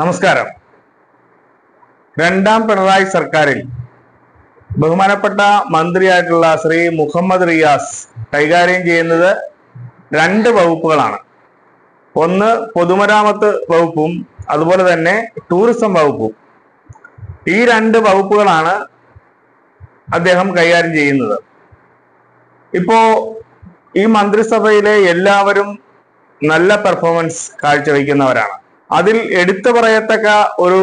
നമസ്കാരം. രണ്ടാം പിണറായി സർക്കാരിൽ ബഹുമാനപ്പെട്ട മന്ത്രിയായിട്ടുള്ള ശ്രീ മുഹമ്മദ് റിയാസ് കൈകാര്യം ചെയ്യുന്നത് രണ്ട് വകുപ്പുകളാണ്. ഒന്ന് പൊതുമരാമത്ത് വകുപ്പും അതുപോലെ തന്നെ ടൂറിസം വകുപ്പും. ഈ രണ്ട് വകുപ്പുകളാണ് അദ്ദേഹം കൈകാര്യം ചെയ്യുന്നത്. ഇപ്പോ ഈ മന്ത്രിസഭയിലെ എല്ലാവരും നല്ല പെർഫോമൻസ് കാഴ്ചവെക്കുന്നവരാണ്. അതിൽ എടുത്തു പറയത്തക്ക ഒരു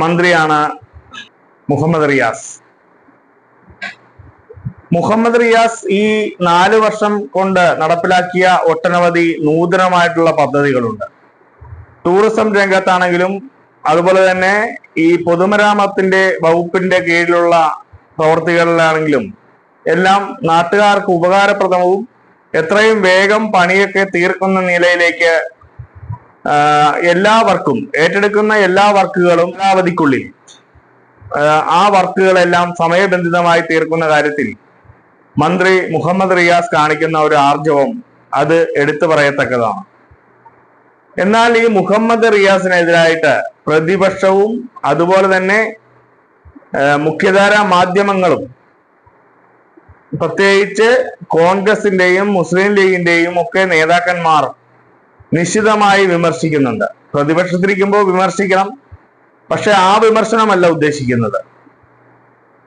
മന്ത്രിയാണ് മുഹമ്മദ് റിയാസ്. മുഹമ്മദ് റിയാസ് ഈ നാല് വർഷം കൊണ്ട് നടപ്പിലാക്കിയ ഒട്ടനവധി നൂതനമായിട്ടുള്ള പദ്ധതികളുണ്ട്. ടൂറിസം രംഗത്താണെങ്കിലും അതുപോലെ തന്നെ ഈ പൊതുമരാമത്തിന്റെ വകുപ്പിന്റെ കീഴിലുള്ള പ്രവർത്തികളിലാണെങ്കിലും എല്ലാം നാട്ടുകാർക്ക് ഉപകാരപ്രദവും എത്രയും വേഗം പണിയൊക്കെ തീർക്കുന്ന നിലയിലേക്ക് എല്ലാ വർക്കും ഏറ്റെടുക്കുന്ന എല്ലാ വർക്കുകളും കാലാവധിക്കുള്ളിൽ. ആ, വർക്കുകളെല്ലാം സമയബന്ധിതമായി തീർക്കുന്ന കാര്യത്തിൽ മന്ത്രി മുഹമ്മദ് റിയാസ് കാണിക്കുന്ന ഒരു ആർജവം അത് എടുത്തു പറയത്തക്കതാണ്. എന്നാൽ ഈ മുഹമ്മദ് റിയാസിനെതിരായിട്ട് പ്രതിപക്ഷവും അതുപോലെ തന്നെ മുഖ്യധാര മാധ്യമങ്ങളും പ്രത്യേകിച്ച് കോൺഗ്രസിന്റെയും മുസ്ലിം ലീഗിന്റെയും ഒക്കെ നേതാക്കന്മാർ നിശിതമായി വിമർശിക്കുന്നുണ്ട്. പ്രതിപക്ഷത്തിരിക്കുമ്പോൾ വിമർശിക്കണം. പക്ഷെ ആ വിമർശനമല്ല ഉദ്ദേശിക്കുന്നത്.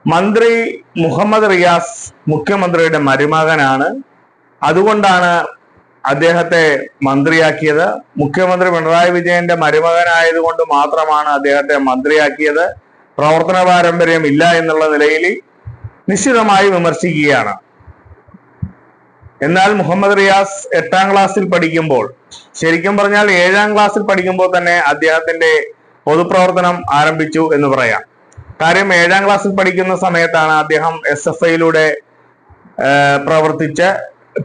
മന്ത്രി മുഹമ്മദ് റിയാസ് മുഖ്യമന്ത്രിയുടെ മരുമകനാണ്. അതുകൊണ്ടാണ് അദ്ദേഹത്തെ മന്ത്രിയാക്കിയത്. മുഖ്യമന്ത്രി പിണറായി വിജയന്റെ മരുമകനായതുകൊണ്ട് മാത്രമാണ് അദ്ദേഹത്തെ മന്ത്രിയാക്കിയത്. പ്രവർത്തന പാരമ്പര്യം ഇല്ല എന്നുള്ള നിലയിൽ നിശ്ചിതമായി വിമർശിക്കുകയാണ്. എന്നാൽ മുഹമ്മദ് റിയാസ് എട്ടാം ക്ലാസ്സിൽ പഠിക്കുമ്പോൾ ശരിക്കും പറഞ്ഞാൽ ഏഴാം ക്ലാസ്സിൽ പഠിക്കുമ്പോൾ തന്നെ അദ്ദേഹത്തിന്റെ പൊതുപ്രവർത്തനം ആരംഭിച്ചു എന്ന് പറയാം. കാര്യം ഏഴാം ക്ലാസ്സിൽ പഠിക്കുന്ന സമയത്താണ് അദ്ദേഹം എസ് എഫ് ഐയിലൂടെ പ്രവർത്തിച്ച്.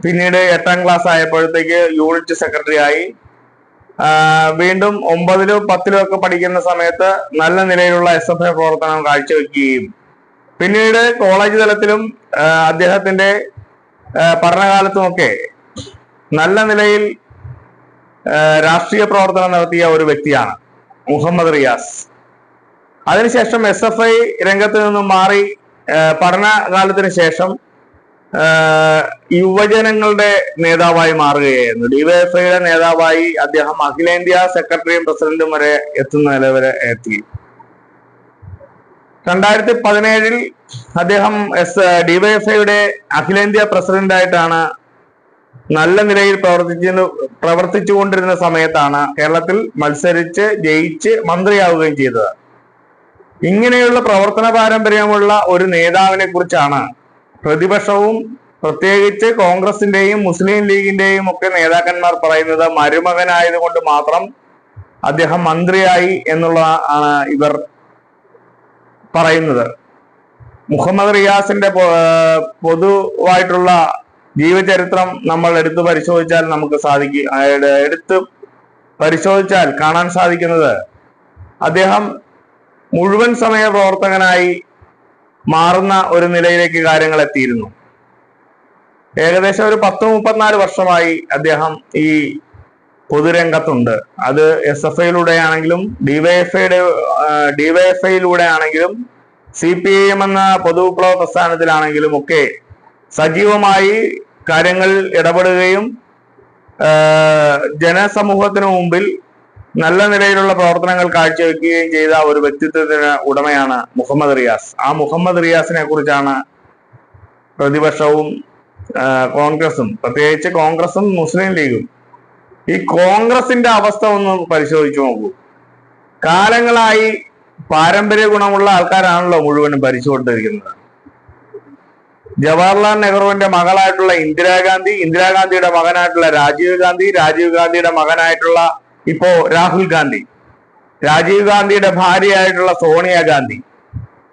പിന്നീട് എട്ടാം ക്ലാസ് ആയപ്പോഴത്തേക്ക് യൂണിറ്റ് സെക്രട്ടറി ആയി. വീണ്ടും ഒമ്പതിലോ പത്തിലോ ഒക്കെ പഠിക്കുന്ന സമയത്ത് നല്ല നിലയിലുള്ള എസ് എഫ് ഐ പ്രവർത്തനം കാഴ്ചവെക്കുകയും. പിന്നീട് കോളേജ് തലത്തിലും അദ്ദേഹത്തിന്റെ പഠനകാലത്തുമൊക്കെ നല്ല നിലയിൽ രാഷ്ട്രീയ പ്രവർത്തനം നടത്തിയ ഒരു വ്യക്തിയാണ് മുഹമ്മദ് റിയാസ്. അതിനുശേഷം എസ് എഫ് ഐ രംഗത്ത് നിന്നും മാറി പഠനകാലത്തിന് ശേഷം യുവജനങ്ങളുടെ നേതാവായി മാറുകയായിരുന്നു. ഡിവൈഎഫ്ഐയുടെ നേതാവായി അദ്ദേഹം അഖിലേന്ത്യാ സെക്രട്ടറിയും പ്രസിഡന്റും വരെ എത്തുന്ന നില വരെ എത്തി. രണ്ടായിരത്തി പതിനേഴിൽ അദ്ദേഹം എസ് ഡിവൈഎഫ്ഐയുടെ അഖിലേന്ത്യാ പ്രസിഡന്റായിട്ടാണ് നല്ല നിലയിൽ പ്രവർത്തിച്ചു പ്രവർത്തിച്ചുകൊണ്ടിരുന്ന സമയത്താണ് കേരളത്തിൽ മത്സരിച്ച് ജയിച്ച് മന്ത്രിയാവുകയും ചെയ്തത്. ഇങ്ങനെയുള്ള പ്രവർത്തന പാരമ്പര്യമുള്ള ഒരു നേതാവിനെ കുറിച്ചാണ് പ്രതിപക്ഷവും പ്രത്യേകിച്ച് കോൺഗ്രസിന്റെയും മുസ്ലിം ലീഗിന്റെയും ഒക്കെ നേതാക്കന്മാർ പറയുന്നത് മരുമകനായതുകൊണ്ട് മാത്രം അദ്ദേഹം മന്ത്രിയായി എന്നുള്ള ആണ് ഇവർ പറയുന്നത്. മുഹമ്മദ് റിയാസിന്റെ പൊതുവായിട്ടുള്ള ജീവചരിത്രം നമ്മൾ എടുത്തു പരിശോധിച്ചാൽ നമുക്ക് സാധിക്കും എടുത്ത് പരിശോധിച്ചാൽ കാണാൻ സാധിക്കുന്നത് അദ്ദേഹം മുഴുവൻ സമയ പ്രവർത്തകനായി മാറുന്ന ഒരു നിലയിലേക്ക് കാര്യങ്ങൾ എത്തിയിരുന്നു. ഏകദേശം ഒരു പത്ത് മുപ്പത്തിനാല് വർഷമായി അദ്ദേഹം ഈ പൊതുരംഗത്തുണ്ട്. അത് എസ് എഫ് ഐയിലൂടെ ആണെങ്കിലും ഡിവൈഎഫ്ഐയുടെ ഡിവൈഎഫ്ഐയിലൂടെ ആണെങ്കിലും സി പി ഐ എം എന്ന പൊതുവിപ്ലവ പ്രസ്ഥാനത്തിലാണെങ്കിലും ഒക്കെ സജീവമായി കാര്യങ്ങളിൽ ഇടപെടുകയും ജനസമൂഹത്തിന് മുമ്പിൽ നല്ല നിലയിലുള്ള പ്രവർത്തനങ്ങൾ കാഴ്ചവെക്കുകയും ചെയ്ത ഒരു വ്യക്തിത്വത്തിന് ഉടമയാണ് മുഹമ്മദ് റിയാസ്. ആ മുഹമ്മദ് റിയാസിനെ കുറിച്ചാണ് പ്രതിപക്ഷവും കോൺഗ്രസും. പ്രത്യേകിച്ച് കോൺഗ്രസും മുസ്ലിം ലീഗും. ഈ കോൺഗ്രസിന്റെ അവസ്ഥ ഒന്ന് പരിശോധിച്ചു നോക്കൂ. കാലങ്ങളായി പാരമ്പര്യ ഗുണമുള്ള ആൾക്കാരാണല്ലോ മുഴുവനും ഭരിച്ചുകൊണ്ടിരിക്കുന്നത്. ജവഹർലാൽ നെഹ്റുവിന്റെ മകളായിട്ടുള്ള ഇന്ദിരാഗാന്ധി ഇന്ദിരാഗാന്ധിയുടെ മകനായിട്ടുള്ള രാജീവ് ഗാന്ധി രാജീവ് ഗാന്ധിയുടെ മകനായിട്ടുള്ള ഇപ്പോ രാഹുൽ ഗാന്ധി രാജീവ് ഗാന്ധിയുടെ ഭാര്യയായിട്ടുള്ള സോണിയാഗാന്ധി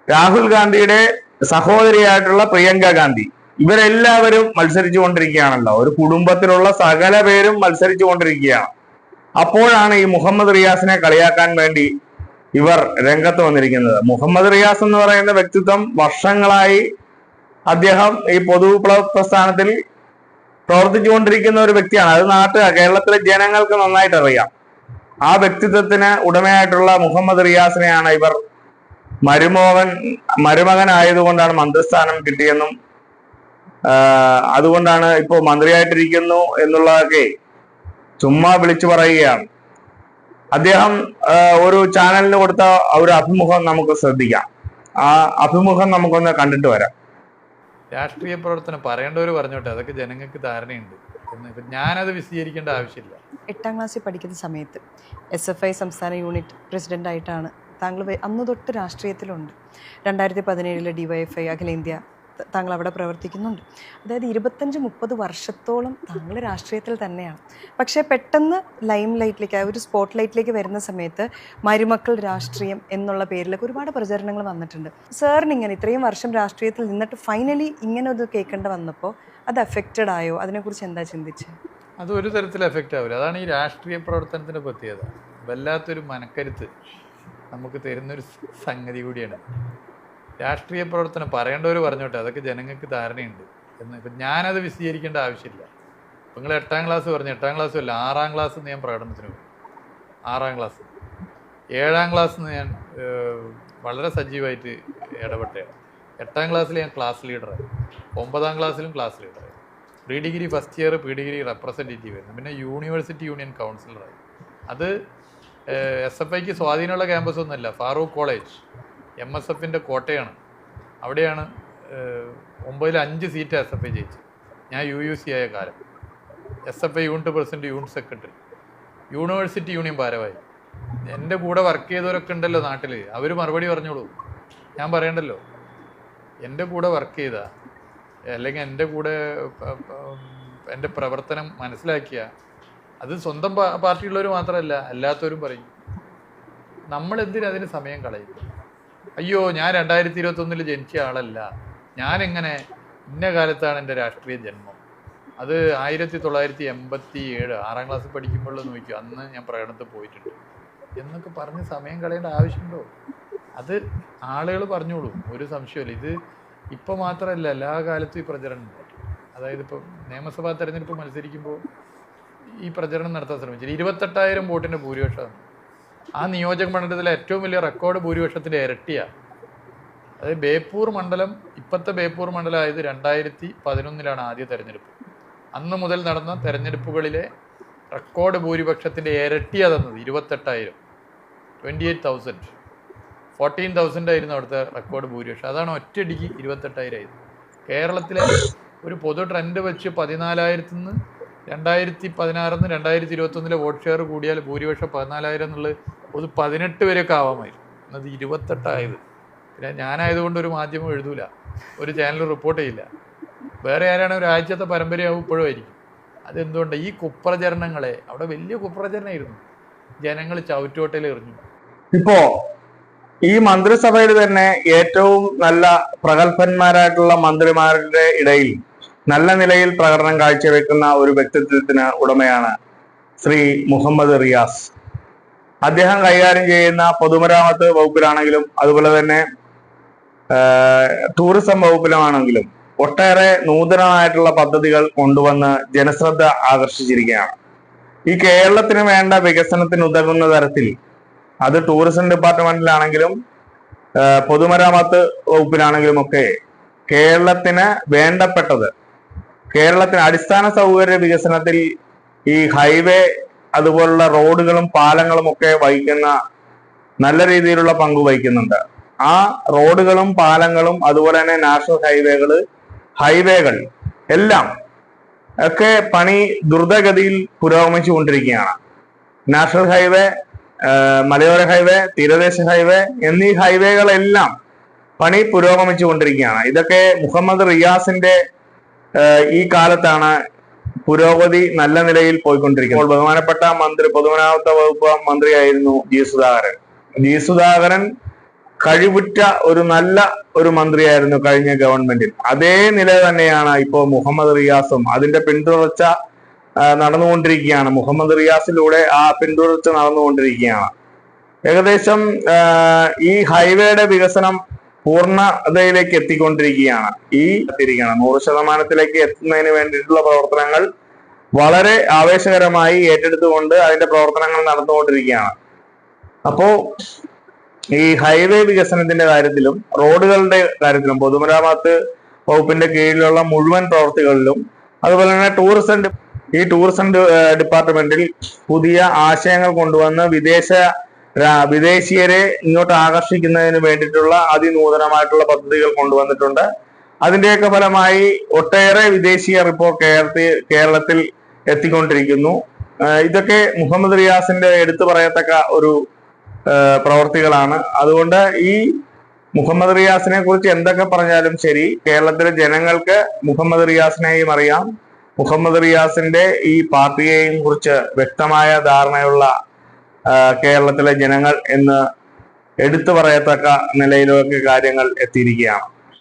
രാഹുൽ ഗാന്ധിയുടെ സഹോദരിയായിട്ടുള്ള പ്രിയങ്ക ഗാന്ധി ഇവരെല്ലാവരും മത്സരിച്ചു കൊണ്ടിരിക്കുകയാണല്ലോ ഒരു കുടുംബത്തിലുള്ള സകല പേരും മത്സരിച്ചു കൊണ്ടിരിക്കുകയാണ് അപ്പോഴാണ് ഈ മുഹമ്മദ് റിയാസിനെ കളിയാക്കാൻ വേണ്ടി ഇവർ രംഗത്ത് വന്നിരിക്കുന്നത്. മുഹമ്മദ് റിയാസ് എന്ന് പറയുന്ന വ്യക്തിത്വം വർഷങ്ങളായി അദ്ദേഹം ഈ പൊതു പ്രസ്ഥാനത്തിൽ പ്രവർത്തിച്ചുകൊണ്ടിരിക്കുന്ന ഒരു വ്യക്തിയാണ്. അത് നാട്ട് കേരളത്തിലെ ജനങ്ങൾക്ക് നന്നായിട്ട് അറിയാം. ആ വ്യക്തിത്വത്തിന് ഉടമയായിട്ടുള്ള മുഹമ്മദ് റിയാസിനെയാണ് ഇവർ മരുമോഹൻ മരുമകനായതുകൊണ്ടാണ് മന്ത്രിസ്ഥാനം കിട്ടിയെന്നും അതുകൊണ്ടാണ് ഇപ്പോ മന്ത്രിയായിട്ടിരിക്കുന്നു എന്നുള്ളതൊക്കെ ചുമ്മാ വിളിച്ചു പറയുകയാണ്. അദ്ദേഹം ഒരു ചാനലിന് കൊടുത്ത ഒരു അഭിമുഖം നമുക്ക് ശ്രദ്ധിക്കാം. ആ അഭിമുഖം നമുക്കൊന്ന് കണ്ടിട്ട് വരാം. രാഷ്ട്രീയ പ്രവർത്തനം പറയേണ്ടവർ പറഞ്ഞോട്ടെ അതൊക്കെ ജനങ്ങൾക്ക് ധാരണയുണ്ട്. ഞാനത് വിശദീകരിക്കേണ്ട ആവശ്യമില്ല. എട്ടാം ക്ലാസ്സിൽ പഠിക്കുന്ന സമയത്ത് എസ് എഫ് ഐ സംസ്ഥാന യൂണിറ്റ് പ്രസിഡന്റായിട്ടാണ് താങ്കൾ അന്ന് തൊട്ട് രാഷ്ട്രീയത്തിലുണ്ട്. രണ്ടായിരത്തി പതിനേഴിലെ ഡിവൈഎഫ്ഐ അഖിലേന്ത്യ താങ്കൾ അവിടെ പ്രവർത്തിക്കുന്നുണ്ട്. അതായത് ഇരുപത്തഞ്ച് മുപ്പത് വർഷത്തോളം താങ്കൾ രാഷ്ട്രീയത്തിൽ തന്നെയാണ്. പക്ഷേ പെട്ടെന്ന് ലൈം ലൈറ്റിലേക്ക് ഒരു സ്പോട്ട് ലൈറ്റിലേക്ക് വരുന്ന സമയത്ത് മരുമക്കൾ രാഷ്ട്രീയം എന്നുള്ള പേരിലൊക്കെ ഒരുപാട് പ്രചരണങ്ങൾ വന്നിട്ടുണ്ട്. സാറിന് ഇങ്ങനെ ഇത്രയും വർഷം രാഷ്ട്രീയത്തിൽ നിന്നിട്ട് ഫൈനലി ഇങ്ങനെ ഒരു കേൾക്കേണ്ട വന്നപ്പോൾ അത് അഫക്റ്റഡ് ആയോ? അതിനെക്കുറിച്ച് എന്താ ചിന്തിച്ചത് അത് ഒരു തരത്തിൽ എഫക്റ്റ് ആവില്ല. അതാണ് ഈ രാഷ്ട്രീയ പ്രവർത്തനത്തിന്റെ പ്രത്യേകത വല്ലാത്തൊരു മനക്കരുത്ത് നമുക്ക് തരുന്നൊരു സംഗതി കൂടിയാണ്. രാഷ്ട്രീയ പ്രവർത്തനം പറയേണ്ടവർ പറഞ്ഞോട്ടെ അതൊക്കെ ജനങ്ങൾക്ക് ധാരണയുണ്ട്. എന്ന് ഇപ്പം ഞാനത് വിശദീകരിക്കേണ്ട ആവശ്യമില്ല. നിങ്ങൾ എട്ടാം ക്ലാസ് പറഞ്ഞു എട്ടാം ക്ലാസ് അല്ല ആറാം ക്ലാസ് ഞാൻ പ്രകടനത്തിന് പോയി ആറാം ക്ലാസ്. ഏഴാം ക്ലാസ് ഞാൻ വളരെ സജീവമായിട്ട് ഇടപെട്ടതാണ് എട്ടാം ക്ലാസ്സിൽ ഞാൻ ക്ലാസ് ലീഡറായി. ഒമ്പതാം ക്ലാസ്സിലും class ലീഡറായി. Pre degree first year pre degree representative ആയിരുന്നു. പിന്നെ യൂണിവേഴ്സിറ്റി യൂണിയൻ കൗൺസിലറായി. അത് എസ് എഫ് ഐക്ക് സ്വാധീനമുള്ള ക്യാമ്പസ് ഒന്നുമല്ല ഫാറൂഖ് കോളേജ്. എം എസ് എഫിന്റെ കോട്ടയാണ്. അവിടെയാണ് ഒമ്പതിൽ അഞ്ച് സീറ്റ് എസ് എഫ് ഐ ജയിച്ചു ഞാൻ യു യു സി ആയ കാലം. S F I unit president unit secretary. University union ഭാരവായി എന്റെ കൂടെ വർക്ക് ചെയ്തവരൊക്കെ ഉണ്ടല്ലോ നാട്ടിൽ അവർ മറുപടി പറഞ്ഞോളൂ. ഞാൻ പറയണ്ടല്ലോ. എന്റെ കൂടെ വർക്ക് ചെയ്ത അല്ലെങ്കിൽ എന്റെ കൂടെ എന്റെ പ്രവർത്തനം മനസ്സിലാക്കിയ അത് സ്വന്തം പാർട്ടിയുള്ളവർ മാത്രമല്ല അല്ലാത്തവരും പറയും. നമ്മൾ അതിന് സമയം കളയും അയ്യോ ഞാൻ രണ്ടായിരത്തി ഇരുപത്തൊന്നിൽ ജനിച്ച ആളല്ല. ഞാനെങ്ങനെ ഇന്ന കാലത്താണ് എന്റെ രാഷ്ട്രീയ ജന്മം? അത് ആയിരത്തി തൊള്ളായിരത്തി എൺപത്തി ഏഴ് ആറാം ക്ലാസ്സിൽ പഠിക്കുമ്പോൾ നോക്കിയോ അന്ന് ഞാൻ പ്രകടനത്തിൽ പോയിട്ടുണ്ട്. എന്നൊക്കെ പറഞ്ഞ് സമയം കളയേണ്ട ആവശ്യമുണ്ടോ? അത് ആളുകൾ പറഞ്ഞോളൂ. ഒരു സംശയമില്ല ഇത് ഇപ്പോൾ മാത്രമല്ല എല്ലാ കാലത്തും ഈ പ്രചരണം അതായത് ഇപ്പോൾ നിയമസഭാ തെരഞ്ഞെടുപ്പ് മത്സരിക്കുമ്പോൾ ഈ പ്രചരണം നടത്താൻ ശ്രമിച്ചില്ല. ഇരുപത്തെട്ടായിരം വോട്ടിന്റെ ഭൂരിപക്ഷമാണ്. ആ നിയോജക മണ്ഡലത്തിലെ ഏറ്റവും വലിയ റെക്കോർഡ് ഭൂരിപക്ഷത്തിന്റെ ഇരട്ടിയാണ് അതായത് ബേപ്പൂർ മണ്ഡലം ഇപ്പോഴത്തെ ബേപ്പൂർ മണ്ഡലം ആയത് രണ്ടായിരത്തി പതിനൊന്നിലാണ് ആദ്യ തെരഞ്ഞെടുപ്പ്. അന്ന് മുതൽ നടന്ന തെരഞ്ഞെടുപ്പുകളിലെ റെക്കോർഡ് ഭൂരിപക്ഷത്തിന്റെ ഇരട്ടി തന്നത് ഇരുപത്തെട്ടായിരം. Twenty eight thousand fourteen thousand ആയിരുന്നു അവിടുത്തെ റെക്കോർഡ് ഭൂരിപക്ഷം. അതാണ് ഒറ്റയടിക്ക് ഇരുപത്തെട്ടായിരം ആയത്. കേരളത്തിലെ ഒരു പൊതു ട്രെൻഡ് വെച്ച് പതിനാലായിരത്തിൽ നിന്ന് രണ്ടായിരത്തി പതിനാറിന്ന് രണ്ടായിരത്തി ഇരുപത്തൊന്നിലെ വോട്ട് ഷെയർ കൂടിയാൽ ഭൂരിപക്ഷം പതിനാലായിരം എന്നുള്ളത് ഒരു പതിനെട്ട് വരെയൊക്കെ ആവാമായിരുന്നു. എന്നത് ഇരുപത്തെട്ടായത്. പിന്നെ ഞാനായതുകൊണ്ട് ഒരു മാധ്യമം എഴുതൂല. ഒരു ചാനൽ റിപ്പോർട്ട് ചെയ്യില്ല. വേറെ ആരാണ് ഒരാഴ്ചത്തെ പരമ്പരയാവും ഇപ്പോഴും ആയിരിക്കും. അതെന്തുകൊണ്ട്? ഈ കുപ്രചരണങ്ങളെ അവിടെ വലിയ കുപ്രചരണമായിരുന്നു ജനങ്ങൾ ചവിറ്റുവട്ടയിൽ എറിഞ്ഞു. ഇപ്പോ ഈ മന്ത്രിസഭയിൽ തന്നെ ഏറ്റവും നല്ല പ്രഗത്ഭന്മാരായിട്ടുള്ള മന്ത്രിമാരുടെ ഇടയിൽ നല്ല നിലയിൽ പ്രകടനം കാഴ്ചവെക്കുന്ന ഒരു വ്യക്തിത്വത്തിന് ഉടമയാണ് ശ്രീ മുഹമ്മദ് റിയാസ്. അദ്ദേഹം കൈകാര്യം ചെയ്യുന്ന പൊതുമരാമത്ത് വകുപ്പിലാണെങ്കിലും അതുപോലെ തന്നെ ടൂറിസം വകുപ്പിലുമാണെങ്കിലും ഒട്ടേറെ നൂതനമായിട്ടുള്ള പദ്ധതികൾ കൊണ്ടുവന്ന് ജനശ്രദ്ധ ആകർഷിച്ചിരിക്കുകയാണ്. ഈ കേരളത്തിന് വേണ്ട വികസനത്തിന് ഉതകുന്ന തരത്തിൽ അത് ടൂറിസം ഡിപ്പാർട്ട്മെന്റിലാണെങ്കിലും പൊതുമരാമത്ത് വകുപ്പിലാണെങ്കിലും ഒക്കെ കേരളത്തിന് വേണ്ടപ്പെട്ടത് കേരളത്തിന് അടിസ്ഥാന സൗകര്യ വികസനത്തിൽ ഈ ഹൈവേ അതുപോലുള്ള റോഡുകളും പാലങ്ങളും ഒക്കെ വഹിക്കുന്ന നല്ല രീതിയിലുള്ള പങ്ക് വഹിക്കുന്നുണ്ട്. ആ റോഡുകളും പാലങ്ങളും അതുപോലെ തന്നെ നാഷണൽ ഹൈവേകൾ ഹൈവേകൾ എല്ലാം ഒക്കെ പണി ദ്രുതഗതിയിൽ പുരോഗമിച്ചുകൊണ്ടിരിക്കുകയാണ്. നാഷണൽ ഹൈവേ മലയോര ഹൈവേ തീരദേശ ഹൈവേ എന്നീ ഹൈവേകളെല്ലാം പണി പുരോഗമിച്ചു പുരോഗമിച്ചുകൊണ്ടിരിക്കുകയാണ്. ഇതൊക്കെ മുഹമ്മദ് റിയാസിന്റെ ഈ കാലത്താണ് പുരോഗതി നല്ല നിലയിൽ പോയിക്കൊണ്ടിരിക്കുന്നത്. ബഹുമാനപ്പെട്ട മന്ത്രി പൊതുമരാമത്ത വകുപ്പ് മന്ത്രിയായിരുന്നു ജി സുധാകരൻ. ജി സുധാകരൻ കഴിവുറ്റ ഒരു നല്ല ഒരു മന്ത്രിയായിരുന്നു കഴിഞ്ഞ ഗവൺമെന്റിൽ. അതേ നില തന്നെയാണ് ഇപ്പോൾ മുഹമ്മദ് റിയാസും അതിന്റെ പിന്തുടർച്ച നടന്നുകൊണ്ടിരിക്കുകയാണ്. മുഹമ്മദ് റിയാസിലൂടെ ആ പിന്തുടർച്ച നടന്നുകൊണ്ടിരിക്കുകയാണ്. ഏകദേശം ഈ ഹൈവേയുടെ വികസനം പൂർണതയിലേക്ക് എത്തിക്കൊണ്ടിരിക്കുകയാണ്. ഈ എത്തിയിരിക്കുകയാണ്. നൂറ് ശതമാനത്തിലേക്ക് എത്തുന്നതിന് വേണ്ടിയിട്ടുള്ള പ്രവർത്തനങ്ങൾ വളരെ ആവേശകരമായി ഏറ്റെടുത്തുകൊണ്ട് അതിന്റെ പ്രവർത്തനങ്ങൾ നടന്നുകൊണ്ടിരിക്കുകയാണ്. അപ്പോ ഈ ഹൈവേ വികസനത്തിന്റെ കാര്യത്തിലും റോഡുകളുടെ കാര്യത്തിലും പൊതുമരാമത്ത് വകുപ്പിന്റെ കീഴിലുള്ള മുഴുവൻ പ്രവർത്തികളിലും അതുപോലെ തന്നെ ടൂറിസം ഈ ടൂറിസം ഡിപ്പാർട്ട്മെന്റിൽ പുതിയ ആശയങ്ങൾ കൊണ്ടുവന്ന് വിദേശ വിദേശീയരെ ഇങ്ങോട്ട് ആകർഷിക്കുന്നതിന് വേണ്ടിയിട്ടുള്ള അതിനൂതനമായിട്ടുള്ള പദ്ധതികൾ കൊണ്ടുവന്നിട്ടുണ്ട്. അതിന്റെയൊക്കെ ഫലമായി ഒട്ടേറെ വിദേശീയർ ഇപ്പോൾ കേരളത്തിൽ കേരളത്തിൽ എത്തിക്കൊണ്ടിരിക്കുന്നു. ഇതൊക്കെ മുഹമ്മദ് റിയാസിന്റെ എടുത്തു പറയത്തക്ക ഒരു പ്രവർത്തികളാണ്. അതുകൊണ്ട് ഈ മുഹമ്മദ് റിയാസിനെ കുറിച്ച് എന്തൊക്കെ പറഞ്ഞാലും ശരി കേരളത്തിലെ ജനങ്ങൾക്ക് മുഹമ്മദ് റിയാസിനെയും അറിയാം. മുഹമ്മദ് റിയാസിന്റെ ഈ പാർട്ടിയെയും കുറിച്ച് വ്യക്തമായ ധാരണയുള്ള കേരളത്തിലെ ജനങ്ങൾ എന്ന് എടുത്തു പറയത്തക്ക നിലയിലേക്ക് കാര്യങ്ങൾ എത്തിയിരിക്കുകയാണ്.